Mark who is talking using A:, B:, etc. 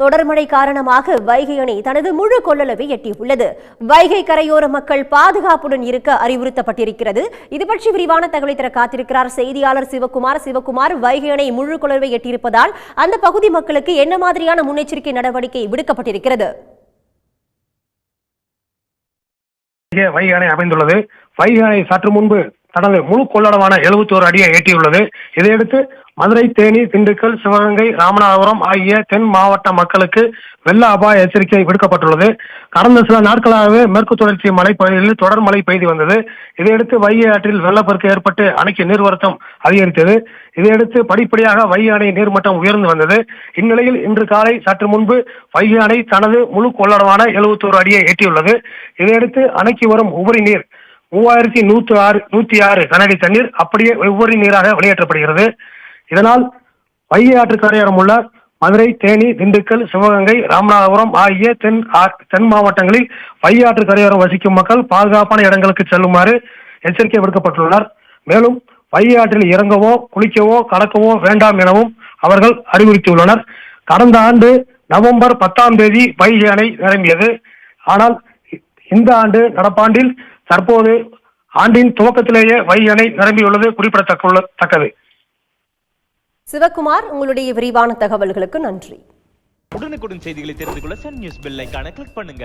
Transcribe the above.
A: தொடர் மழை காரணமாக வைகை அணை தனது முழு கொள்ளளவை எட்டியுள்ளது. வைகை கரையோர மக்கள் பாதுகாப்புடன் இருக்க அறிவுறுத்தப்பட்டிருக்கிறது. இது பற்றி விரிவான தகவலை தர காத்திருக்கிறார் செய்தியாளர் சிவகுமார். சிவகுமார் வைகை அணை முழு கொள்ளளவை எட்டியிருப்பதால் அந்த பகுதி மக்களுக்கு என்ன மாதிரியான முன்னெச்சரிக்கை நடவடிக்கை விடுக்கப்பட்டிருக்கிறது?
B: அருகே வைகை அணை அமைந்துள்ளது. வைகை அணை சற்று முன்பு தனது முழு கொள்ளளவான 71 அடியை எட்டியுள்ளது. இதையடுத்து மதுரை தேனி திண்டுக்கல் சிவகங்கை ராமநாதபுரம் ஆகிய தென் மாவட்ட மக்களுக்கு வெள்ள அபாய எச்சரிக்கை விடுக்கப்பட்டுள்ளது. கடந்த சில நாட்களாகவே மேற்கு தொடர்ச்சி மலைப்பகுதிகளில் தொடர் மழை பெய்து வந்தது. இதையடுத்து வைகை ஆற்றில் வெள்ளப்பெருக்கு ஏற்பட்டு அணைக்கு நீர்வரத்தம் அதிகரித்தது. இதையடுத்து படிப்படியாக வைகை அணை நீர்மட்டம் உயர்ந்து வந்தது. இந்நிலையில் இன்று காலை சற்று முன்பு வைகை அணை தனது முழு கொள்ளளவான 71 அடியை எட்டியுள்ளது. இதையடுத்து அணைக்கு வரும் உபரி நீர் மூவாயிரத்தி நூத்தி ஆறு நூத்தி ஆறு கனஅடி தண்ணீர் அப்படியே உபரி நீராக வெளியேற்றப்படுகிறது. இதனால் வைகை ஆற்று கரையோரம் உள்ள மதுரை தேனி திண்டுக்கல் சிவகங்கை ராமநாதபுரம் ஆகிய தென் தென் மாவட்டங்களில் வைகை ஆற்று கரையோரம் வசிக்கும் மக்கள் பாதுகாப்பான இடங்களுக்கு செல்லுமாறு எச்சரிக்கை விடுக்கப்பட்டுள்ளனர். மேலும் வைகை ஆற்றில் இறங்கவோ குளிக்கவோ கடக்கவோ வேண்டாம் எனவும் அவர்கள் அறிவுறுத்தியுள்ளனர். கடந்த ஆண்டு நவம்பர் பத்தாம் தேதி வைகை அணை நிரம்பியது. ஆனால் இந்த ஆண்டு நடப்பாண்டில் தற்போது ஆண்டின் துவக்கத்திலேயே வைகை அணை நிரம்பியுள்ளது குறிப்பிடத்தக்க தக்கது.
A: சிவகுமார் உங்களுடைய விரிவான தகவல்களுக்கு நன்றி.
C: உடனுக்குடன் செய்திகளை தெரிந்து கொள்ள சன் நியூஸ் பெல் ஐக்கான கிளிக் பண்ணுங்க.